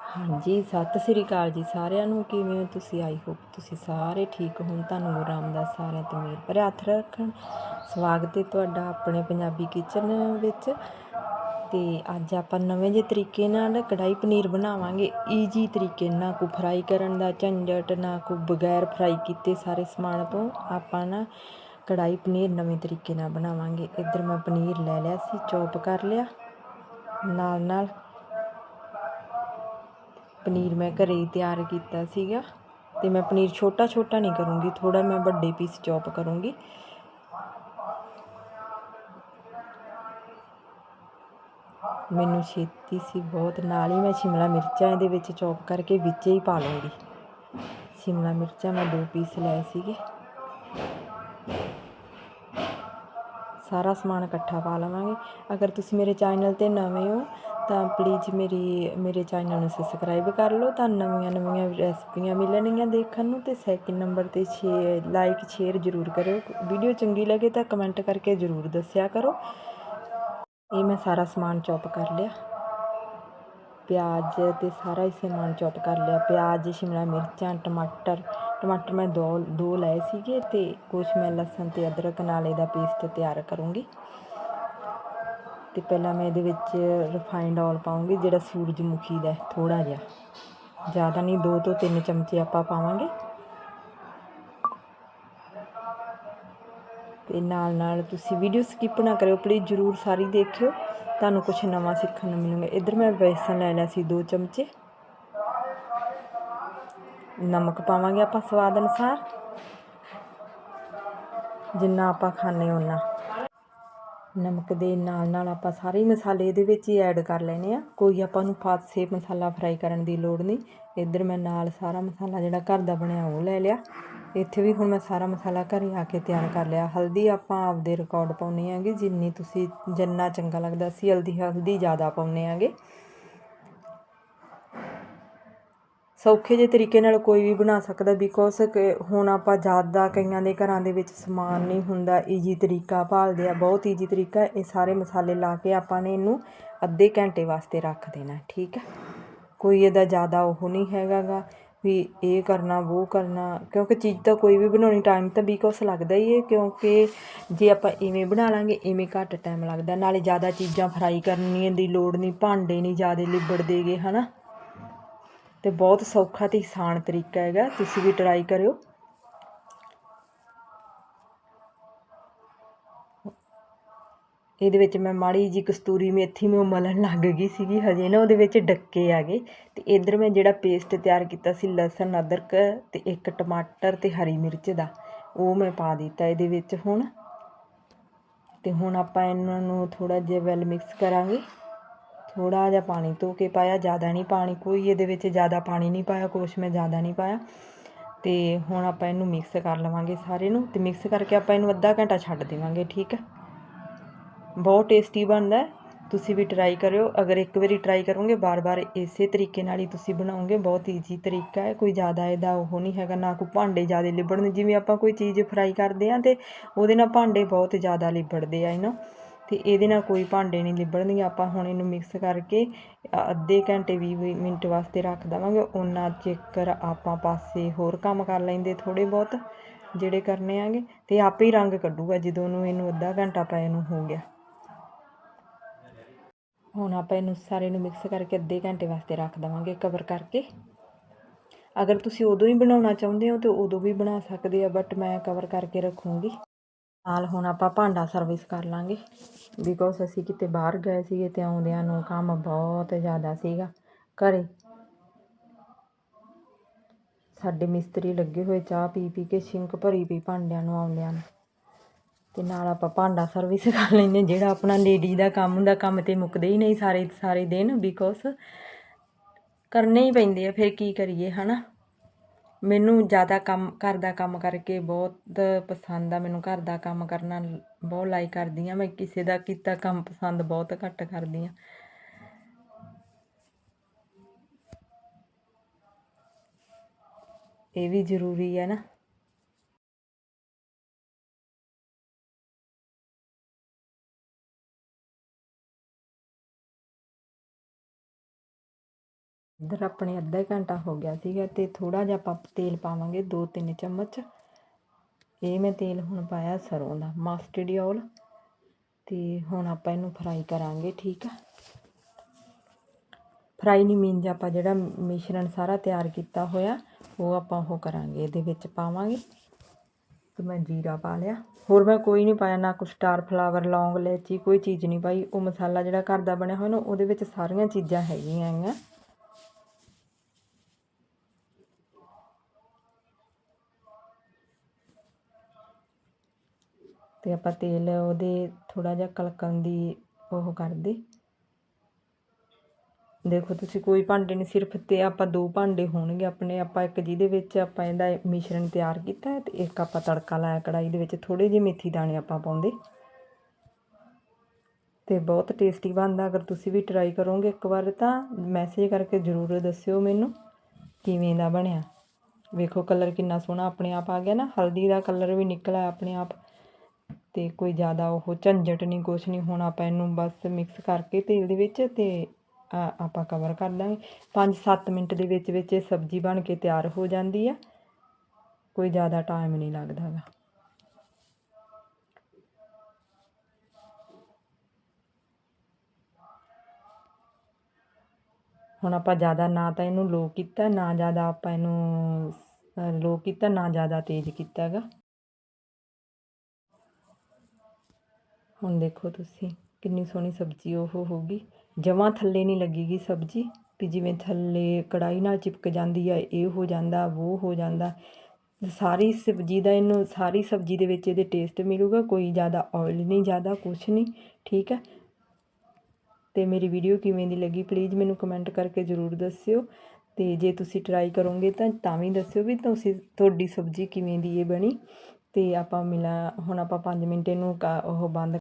ਹਾਂਜੀ, ਸਤਿ ਸ੍ਰੀ ਅਕਾਲ ਜੀ ਸਾਰਿਆਂ ਨੂੰ। ਕਿਵੇਂ ਹੋ ਤੁਸੀਂ? ਆਈ ਹੋਪ ਤੁਸੀਂ ਸਾਰੇ ਠੀਕ ਹੋ ਤੁਹਾਨੂੰ ਗੁਰੂ ਰਾਮਦਾਸ ਸਾਰਿਆਂ ਤੇ ਮਿਹਰ ਭਰਿਆ ਹੱਥ ਰੱਖਣ। ਸਵਾਗਤ ਹੈ ਤੁਹਾਡਾ ਆਪਣੇ ਪੰਜਾਬੀ ਕਿਚਨ ਵਿੱਚ। ਤੇ ਅੱਜ ਆਪਾਂ ਨਵੇਂ ਜਿਹੇ ਤਰੀਕੇ ਨਾਲ ਕੜਾਈ ਪਨੀਰ ਬਣਾਵਾਂਗੇ। ਈਜੀ ਤਰੀਕੇ ਨਾਲ ਕੋ ਫਰਾਈ ਕਰਨ ਦਾ, ਝੰਜਟ, ਨਾ ਕੋ ਬਗੈਰ ਫਰਾਈ ਕੀਤੇ ਸਾਰੇ ਸਮਾਨ ਤੋਂ ਆਪਾਂ ਨਾ ਕੜਾਈ ਪਨੀਰ ਨਵੇਂ ਤਰੀਕੇ ਨਾਲ ਬਣਾਵਾਂਗੇ। ਇੱਧਰ ਮੈਂ ਪਨੀਰ ਲੈ ਲਿਆ ਸੀ, ਚੌਪ ਕਰ ਲਿਆ। ਨਾਲ ਨਾਲ ਪਨੀਰ ਮੈਂ ਘਰੇ ਹੀ ਤਿਆਰ ਕੀਤਾ ਸੀਗਾ ਤੇ ਮੈਂ ਪਨੀਰ ਛੋਟਾ ਛੋਟਾ ਨਹੀਂ ਕਰੂੰਗੀ ਥੋੜਾ ਮੈਂ ਵੱਡੇ ਪੀਸ ਚੌਪ ਕਰੂੰਗੀ। ਮੈਨੂੰ ਛੇਤੀ ਸੀ ਬਹੁਤ, ਨਾਲ ਹੀ ਮੈਂ ਸ਼ਿਮਲਾ ਮਿਰਚਾਂ ਇਹਦੇ ਵਿੱਚ ਚੌਪ ਕਰਕੇ ਵਿੱਚ ਹੀ ਪਾ ਲੂੰਗੀ। ਸ਼ਿਮਲਾ ਮਿਰਚਾਂ ਮੈਂ ਦੋ ਪੀਸ ਲਏ ਸੀਗੇ। ਸਾਰਾ ਸਮਾਨ ਇਕੱਠਾ ਪਾ ਲਵਾਂਗੇ। ਅਗਰ ਤੁਸੀਂ ਮੇਰੇ ਚੈਨਲ ਤੇ ਨਵੇਂ ਹੋ ਤਾਂ ਪਲੀਜ਼ ਮੇਰੀ, ਮੇਰੇ ਚੈਨਲ ਨੂੰ ਸਬਸਕ੍ਰਾਈਬ ਕਰ ਲਓ ਤਾਂ ਨਵੀਆਂ ਨਵੀਆਂ ਰੈਸਪੀਆਂ ਮਿਲਣਗੀਆਂ ਦੇਖਣ ਨੂੰ ਤੇ ਸੈਕਿੰਡ ਨੰਬਰ ਤੇ ਸ਼ੇਅਰ ਲਾਈਕ ਸ਼ੇਅਰ ਜ਼ਰੂਰ ਕਰਿਓ। ਵੀਡੀਓ ਚੰਗੀ ਲੱਗੇ ਤਾਂ ਕਮੈਂਟ ਕਰਕੇ ਜ਼ਰੂਰ ਦੱਸਿਆ ਕਰੋ। ਇਹ ਮੈਂ ਸਾਰਾ ਸਮਾਨ ਚੌਪ ਕਰ ਲਿਆ। ਪਿਆਜ਼ ਤੇ ਸਾਰਾ ਹੀ ਸਮਾਨ ਚੌਪ ਕਰ ਲਿਆ। ਪਿਆਜ਼, ਸ਼ਿਮਲਾ ਮਿਰਚਾਂ, ਟਮਾਟਰ ਟਮਾਟਰ ਮੈਂ ਦੋ ਦੋ ਲਏ ਸੀਗੇ ਤੇ ਕੁਝ ਮੈਂ ਲਸਣ ਤੇ ਅਦਰਕ ਨਾਲੇ ਦਾ ਪੇਸਟ ਤਿਆਰ ਕਰੂੰਗੀ। ਤੇ ਪਹਿਲਾਂ ਮੈਂ ਇਹਦੇ ਵਿੱਚ ਰਿਫਾਈਨਡ ਆਇਲ ਪਾਉਂਗੀ ਜਿਹੜਾ ਸੂਰਜਮੁਖੀ ਦਾ ਥੋੜਾ ਜਿਹਾ। ਜ਼ਿਆਦਾ ਨਹੀਂ 2 ਤੋਂ 3 ਚਮਚੇ ਆਪਾਂ ਪਾਵਾਂਗੇ। ਤੇ ਨਾਲ ਨਾਲ ਤੁਸੀਂ ਵੀਡੀਓ ਸਕਿਪ ਨਾ ਕਰਿਓ ਪਲੀਜ਼ ਜਰੂਰ ਸਾਰੀ ਦੇਖਿਓ। ਤੁਹਾਨੂੰ ਕੁਝ ਨਵਾਂ ਸਿੱਖਣ ਨੂੰ ਮਿਲੂਗਾ। ਇੱਧਰ ਮੈਂ ਬੇਸਨ ਲੈ ਲਿਆ ਸੀ 2 ਚਮਚੇ। ਨਮਕ ਪਾਵਾਂਗੇ ਆਪਾਂ ਸਵਾਦ ਅਨੁਸਾਰ। ਜਿੰਨਾ ਆਪਾਂ ਖਾਣੇ ਉਹਨਾਂ ਨਮਕ ਦੇ ਨਾਲ ਨਾਲ ਆਪਾਂ ਸਾਰੇ ਮਸਾਲੇ ਇਹਦੇ ਵਿੱਚ ਹੀ ਐਡ ਕਰ ਲੈਣੇ ਆ। ਕੋਈ ਆਪਾਂ ਨੂੰ ਫਾਸੇ ਮਸਾਲਾ ਫਰਾਈ ਕਰਨ ਦੀ ਲੋੜ ਨਹੀਂ। ਇੱਧਰ ਮੈਂ ਨਾਲ ਸਾਰਾ ਮਸਾਲਾ ਜਿਹੜਾ ਘਰ ਦਾ ਬਣਿਆ ਉਹ ਲੈ ਲਿਆ। ਇੱਥੇ ਵੀ ਹੁਣ ਮੈਂ ਸਾਰਾ ਮਸਾਲਾ ਘਰੇ ਆ ਕੇ ਤਿਆਰ ਕਰ ਲਿਆ। ਹਲਦੀ ਆਪਾਂ ਆਪਦੇ ਰਿਕਾਰਡ ਪਾਉਣੀ ਹੈਗੀ ਜਿੰਨੀ ਤੁਸੀਂ ਜਿੰਨਾ ਚੰਗਾ ਲੱਗਦਾ ਸੀ, ਹਲਦੀ ਹਲਦੀ ਜ਼ਿਆਦਾ ਪਾਉਣੇ ਆਗੇ। ਸੌਖੇ ਜਿਹੇ ਤਰੀਕੇ ਨਾਲ ਕੋਈ ਵੀ ਬਣਾ ਸਕਦਾ ਬਿਕੋਜ਼ ਹੁਣ ਆਪਾਂ ਜ਼ਿਆਦਾ ਕਈਆਂ ਦੇ ਘਰਾਂ ਦੇ ਵਿੱਚ ਸਮਾਨ ਨਹੀਂ ਹੁੰਦਾ ਈਜੀ ਤਰੀਕਾ ਭਾਲਦੇ ਆ, ਬਹੁਤ ਈਜੀ ਤਰੀਕਾ, ਇਹ ਸਾਰੇ ਮਸਾਲੇ ਲਾ ਕੇ ਆਪਾਂ ਨੇ ਇਹਨੂੰ ਅੱਧੇ ਘੰਟੇ ਵਾਸਤੇ ਰੱਖ ਦੇਣਾ, ਠੀਕ ਹੈ? ਕੋਈ ਇਹਦਾ ਜ਼ਿਆਦਾ ਉਹ ਨਹੀਂ ਹੈਗਾਗਾ ਵੀ ਇਹ ਕਰਨਾ, ਉਹ ਕਰਨਾ, ਕਿਉਂਕਿ ਚੀਜ਼ ਤਾਂ ਕੋਈ ਵੀ ਬਣਾਉਣੀ ਟਾਈਮ ਤਾਂ ਬਿਕੋਜ਼ ਲੱਗਦਾ ਹੀ ਹੈ, ਕਿਉਂਕਿ ਜੇ ਆਪਾਂ ਇਵੇਂ ਬਣਾ ਲਾਂਗੇ, ਇਵੇਂ ਘੱਟ ਟਾਈਮ ਲੱਗਦਾ, ਨਾਲੇ ਜ਼ਿਆਦਾ ਚੀਜ਼ਾਂ ਫਰਾਈ ਕਰਨੀਆਂ ਦੀ ਲੋੜ ਨਹੀਂ, ਭਾਂਡੇ ਨਹੀਂ ਜ਼ਿਆਦਾ ਲਿਬੜਦੇਗੇ, ਹਨਾ? ਅਤੇ ਬਹੁਤ ਸੌਖਾ ਅਤੇ ਆਸਾਨ ਤਰੀਕਾ ਹੈਗਾ, ਤੁਸੀਂ ਵੀ ਟਰਾਈ ਕਰਿਓ। ਇਹਦੇ ਵਿੱਚ ਮੈਂ ਮਾੜੀ ਜੀ ਕਸਤੂਰੀ ਮੇਥੀ ਮੈਂ ਮਲਣ ਲੱਗ ਗਈ ਸੀਗੀ, ਹਜੇ ਨਾ ਉਹਦੇ ਵਿੱਚ ਡੱਕੇ ਆ ਗਏ। ਤੇ ਇਧਰ ਮੈਂ ਜਿਹੜਾ ਪੇਸਟ ਤਿਆਰ ਕੀਤਾ ਸੀ, ਲਸਣ, ਅਦਰਕ ਤੇ ਇੱਕ ਟਮਾਟਰ ਤੇ ਹਰੀ ਮਿਰਚ ਦਾ, ਉਹ ਮੈਂ ਪਾ ਦਿੱਤਾ ਇਹਦੇ ਵਿੱਚ ਹੁਣ। ਤੇ ਹੁਣ ਆਪਾਂ ਇਹਨਾਂ ਨੂੰ ਥੋੜਾ ਜਿਹਾ ਵੈਲ ਮਿਕਸ ਕਰਾਂਗੇ। ਥੋੜ੍ਹਾ ਜਿਹਾ ਪਾਣੀ ਧੋ ਕੇ ਪਾਇਆ, ਜ਼ਿਆਦਾ ਨਹੀਂ ਪਾਣੀ, ਕੋਈ ਇਹਦੇ ਵਿੱਚ ਜ਼ਿਆਦਾ ਪਾਣੀ ਨਹੀਂ ਪਾਇਆ, ਕੁਛ ਮੈਂ ਜ਼ਿਆਦਾ ਨਹੀਂ ਪਾਇਆ। ਅਤੇ ਹੁਣ ਆਪਾਂ ਇਹਨੂੰ ਮਿਕਸ ਕਰ ਲਵਾਂਗੇ ਸਾਰੇ ਨੂੰ ਅਤੇ ਮਿਕਸ ਕਰਕੇ ਆਪਾਂ ਇਹਨੂੰ ਅੱਧਾ ਘੰਟਾ ਛੱਡ ਦੇਵਾਂਗੇ, ਠੀਕ ਹੈ? ਬਹੁਤ ਟੇਸਟੀ ਬਣਦਾ ਤੁਸੀਂ ਵੀ ਟਰਾਈ ਕਰਿਓ। ਅਗਰ ਇੱਕ ਵਾਰੀ ਟਰਾਈ ਕਰੋਗੇ, ਬਾਰ-ਬਾਰ ਇਸੇ ਤਰੀਕੇ ਨਾਲ ਹੀ ਤੁਸੀਂ ਬਣਾਓਗੇ, ਬਹੁਤ ਈਜ਼ੀ ਤਰੀਕਾ ਹੈ, ਕੋਈ ਜ਼ਿਆਦਾ ਇਹਦਾ ਉਹ ਨਹੀਂ ਹੈਗਾ, ਨਾ ਕੋਈ ਭਾਂਡੇ ਜ਼ਿਆਦਾ ਲਿਬੜਨ, ਜਿਵੇਂ ਆਪਾਂ ਕੋਈ ਚੀਜ਼ ਫਰਾਈ ਕਰਦੇ ਆ ਤੇ ਉਹਦੇ ਨਾਲ ਭਾਂਡੇ ਬਹੁਤ ਜ਼ਿਆਦਾ ਲਿਬੜਦੇ ਆ ਇਹਨਾਂ ਤੇ ਇਹਦੇ ਨਾਲ ਕੋਈ ਭਾਂਡੇ ਨਹੀਂ ਲਿਬੜਨਗੇ। ਆਪਾਂ ਹੁਣ ਇਹਨੂੰ ਮਿਕਸ ਕਰਕੇ ਅੱਧੇ ਘੰਟੇ 20 ਮਿੰਟ ਵਾਸਤੇ ਰੱਖ ਦਵਾਂਗੇ। ਉਹਨਾਂ ਚਿਕਰ ਆਪਾਂ ਪਾਸੇ ਹੋਰ ਕੰਮ ਕਰ ਲੈਂਦੇ ਥੋੜੇ ਬਹੁਤ ਜਿਹੜੇ ਕਰਨੇ ਆਗੇ ਤੇ ਆਪੇ ਹੀ ਰੰਗ ਕੱਢੂਗਾ ਜਦੋਂ ਨੂੰ ਇਹਨੂੰ ਅੱਧਾ ਘੰਟਾ ਪਏ ਨੂੰ ਹੋ ਗਿਆ। ਹੁਣ ਆਪਾਂ ਇਹਨੂੰ ਸਾਰੇ ਨੂੰ ਮਿਕਸ ਕਰਕੇ ਅੱਧੇ ਘੰਟੇ ਵਾਸਤੇ ਰੱਖ ਦਵਾਂਗੇ ਕਵਰ ਕਰਕੇ। ਅਗਰ ਤੁਸੀਂ ਉਦੋਂ ਹੀ ਬਣਾਉਣਾ ਚਾਹੁੰਦੇ ਹੋ ਤੇ ਉਦੋਂ ਵੀ ਬਣਾ ਸਕਦੇ ਆ ਬਟ ਮੈਂ ਕਵਰ ਕਰਕੇ ਰੱਖੂੰਗੀ। ਨਾਲ ਹੁਣ ਆਪਾਂ ਭਾਂਡਾ ਸਰਵਿਸ ਕਰ ਲਾਂਗੇ। ਬਿਕੋਜ਼ ਅਸੀਂ ਕਿਤੇ ਬਾਹਰ ਗਏ ਸੀਗੇ ਤੇ ਆਉਂਦਿਆਂ ਨੂੰ ਕੰਮ ਬਹੁਤ ਜ਼ਿਆਦਾ ਸੀਗਾ। ਘਰੇ ਸਾਡੇ ਮਿਸਤਰੀ ਲੱਗੇ ਹੋਏ ਚਾਹ ਪੀ ਪੀ ਕੇ ਸਿੰਕ ਭਰੀ ਪਈ ਭਾਂਡਿਆਂ ਨੂੰ ਆਉਂਦਿਆਂ ਨੂੰ। ਤੇ ਨਾਲ ਆਪਾਂ ਭਾਂਡਾ ਸਰਵਿਸ ਕਰ ਲੈਂਦੇ ਜਿਹੜਾ ਆਪਣਾ ਲੇਡੀ ਦਾ ਕੰਮ ਹੁੰਦਾ, ਕੰਮ ਤੇ ਮੁੱਕਦੇ ਹੀ ਨਹੀਂ ਸਾਰੇ ਸਾਰੇ ਦਿਨ ਬਿਕੋਜ਼ ਕਰਨੇ ਹੀ ਪੈਂਦੇ ਆ। ਫਿਰ ਕੀ ਕਰੀਏ, ਹਨਾ? ਮੈਨੂੰ ਜ਼ਿਆਦਾ ਕੰਮ, ਘਰ ਦਾ ਕੰਮ ਕਰਕੇ ਬਹੁਤ ਪਸੰਦ ਆ। ਮੈਨੂੰ ਘਰ ਦਾ ਕੰਮ ਕਰਨਾ ਬਹੁਤ ਲਾਈਕ ਕਰਦੀ ਹਾਂ ਮੈਂ ਕਿਸੇ ਦਾ ਕੀਤਾ ਕੰਮ ਪਸੰਦ ਬਹੁਤ ਘੱਟ ਕਰਦੀ ਹਾਂ ਇਹ ਵੀ ਜ਼ਰੂਰੀ ਹੈ ਨਾ। ਇੱਧਰ ਆਪਣੇ ਅੱਧਾ ਘੰਟਾ ਹੋ ਗਿਆ ਸੀਗਾ ਤੇ ਥੋੜਾ ਜਿਹਾ ਆਪਾਂ ਤੇਲ ਪਾਵਾਂਗੇ 2-3 ਚਮਚ। ਇਹ ਮੈਂ ਤੇਲ ਹੁਣ ਪਾਇਆ ਸਰੋਂ ਦਾ ਮਸਟਰਡ ਆਇਲ ਤੇ ਹੁਣ ਆਪਾਂ ਇਹਨੂੰ ਫਰਾਈ ਕਰਾਂਗੇ, ਠੀਕ ਆ? ਫਰਾਈ ਨਹੀਂ ਮੀਨਜ ਆਪਾਂ ਜਿਹੜਾ ਮਿਸ਼ਰਣ ਸਾਰਾ ਤਿਆਰ ਕੀਤਾ ਹੋਇਆ, ਉਹ ਆਪਾਂ ਉਹ ਕਰਾਂਗੇ, ਇਹਦੇ ਵਿੱਚ ਪਾਵਾਂਗੇ। ਤੇ ਮੈਂ ਜੀਰਾ ਪਾ ਲਿਆ। ਹੋਰ ਮੈਂ ਕੋਈ ਨਹੀਂ ਪਾਇਆ, ਨਾ ਕੁਛ ਸਟਾਰ ਫਲਾਵਰ ਲੌਂਗ, ਇਲਾਇਚੀ, ਕੋਈ ਚੀਜ਼ ਨਹੀਂ ਪਾਈ। ਉਹ ਮਸਾਲਾ ਜਿਹੜਾ ਘਰ ਦਾ ਬਣਿਆ ਹੋਇਆ ਨਾ, ਉਹਦੇ ਵਿੱਚ ਸਾਰੀਆਂ ਚੀਜ਼ਾਂ ਹੈਗੀਆਂ ਹੈਗੀਆਂ। ਅਤੇ ਆਪਾਂ ਤੇਲ ਉਹਦੇ ਥੋੜ੍ਹਾ ਜਿਹਾ ਕਲਕਣ ਦੀ ਉਹ ਕਰਦੇ। ਦੇਖੋ ਤੁਸੀਂ ਕੋਈ ਭਾਂਡੇ ਨਹੀਂ, ਸਿਰਫ ਤੇ ਆਪਾਂ ਦੋ ਭਾਂਡੇ ਹੋਣਗੇ ਆਪਣੇ। ਆਪਾਂ ਇੱਕ ਜਿਹਦੇ ਵਿੱਚ ਆਪਾਂ ਇਹਦਾ ਮਿਸ਼ਰਣ ਤਿਆਰ ਕੀਤਾ ਹੈ ਤੇ ਇੱਕ ਆਪਾਂ ਤੜਕਾ ਲਾਇਆ ਕੜਾਈ ਦੇ ਵਿੱਚ। ਥੋੜੇ ਜਿਹੇ ਮੇਥੀ ਦਾਣੇ ਆਪਾਂ ਪਾਉਂਦੇ। ਤੇ ਬਹੁਤ ਟੇਸਟੀ ਬਣਦਾ। ਅਗਰ ਤੁਸੀਂ ਵੀ ਟਰਾਈ ਕਰੋਗੇ ਇੱਕ ਵਾਰ ਤਾਂ ਮੈਸੇਜ ਕਰਕੇ ਜ਼ਰੂਰ ਦੱਸਿਓ ਮੈਨੂੰ ਕਿਵੇਂ ਦਾ ਬਣਿਆ। ਵੇਖੋ ਕਲਰ ਕਿੰਨਾ ਸੋਹਣਾ ਆਪਣੇ ਆਪ ਆ ਗਿਆ ਨਾ। ਹਲਦੀ ਦਾ ਕਲਰ ਵੀ ਨਿਕਲਿਆ ਆਪਣੇ ਆਪ। ਅਤੇ ਕੋਈ ਜ਼ਿਆਦਾ ਉਹ ਝੰਜਟ ਨਹੀਂ, ਕੁਛ ਨਹੀਂ, ਹੁਣ ਆਪਾਂ ਇਹਨੂੰ ਬਸ ਮਿਕਸ ਕਰਕੇ ਤੇਲ ਦੇ ਵਿੱਚ ਅਤੇ ਆਪਾਂ ਕਵਰ ਕਰ ਦਾਂਗੇ 5-7 ਮਿੰਟ ਦੇ ਵਿੱਚ ਵਿੱਚ ਇਹ ਸਬਜ਼ੀ ਬਣ ਕੇ ਤਿਆਰ ਹੋ ਜਾਂਦੀ ਆ। ਕੋਈ ਜ਼ਿਆਦਾ ਟਾਈਮ ਨਹੀਂ ਲੱਗਦਾ ਗਾ। ਹੁਣ ਆਪਾਂ ਜ਼ਿਆਦਾ ਨਾ ਤਾਂ ਇਹਨੂੰ ਲੋ ਕੀਤਾ, ਨਾ ਜ਼ਿਆਦਾ ਆਪਾਂ ਇਹਨੂੰ ਲੋ ਕੀਤਾ, ਨਾ ਜ਼ਿਆਦਾ ਤੇਜ਼ ਕੀਤਾ ਹੈਗਾ ਹੁਣ ਦੇਖੋ ਤੁਸੀਂ, ਕਿੰਨੀ ਸੋਹਣੀ ਸਬਜ਼ੀ ਉਹ ਹੋਊਗੀ। ਜਮਾਂ ਥੱਲੇ ਨਹੀਂ ਲੱਗੇਗੀ ਸਬਜ਼ੀ, ਵੀ ਜਿਵੇਂ ਥੱਲੇ ਕੜਾਈ ਨਾਲ ਚਿਪਕ ਜਾਂਦੀ ਆ, ਇਹ ਹੋ ਜਾਂਦਾ, ਉਹ ਹੋ ਜਾਂਦਾ। ਸਾਰੀ ਸਬਜ਼ੀ ਦਾ ਇਹਨੂੰ, ਸਾਰੀ ਸਬਜ਼ੀ ਦੇ ਵਿੱਚ ਇਹਦੇ ਟੇਸਟ ਮਿਲੂਗਾ, ਕੋਈ ਜ਼ਿਆਦਾ ਆਇਲ ਨਹੀਂ, ਜ਼ਿਆਦਾ ਕੁਛ ਨਹੀਂ, ਠੀਕ ਹੈ ਤੇ ਮੇਰੀ ਵੀਡੀਓ ਕਿਵੇਂ ਦੀ ਲੱਗੀ ਪਲੀਜ਼ ਮੈਨੂੰ ਕਮੈਂਟ ਕਰਕੇ ਜ਼ਰੂਰ ਦੱਸਿਓ। ਤੇ ਜੇ ਤੁਸੀਂ ਟਰਾਈ ਕਰੋਗੇ ਤਾਂ ਤਾਂ ਵੀ ਦੱਸਿਓ ਵੀ ਤੁਸੀਂ, ਤੁਹਾਡੀ ਸਬਜ਼ੀ ਕਿਵੇਂ ਦੀ ਇਹ ਬਣੀ। ਤੇ ਆਪਾਂ ਮਿਲਾ, ਹੁਣ ਆਪਾਂ 5 ਮਿੰਟ ਇਹਨੂੰ ਕ- ਉਹ ਬੰਦ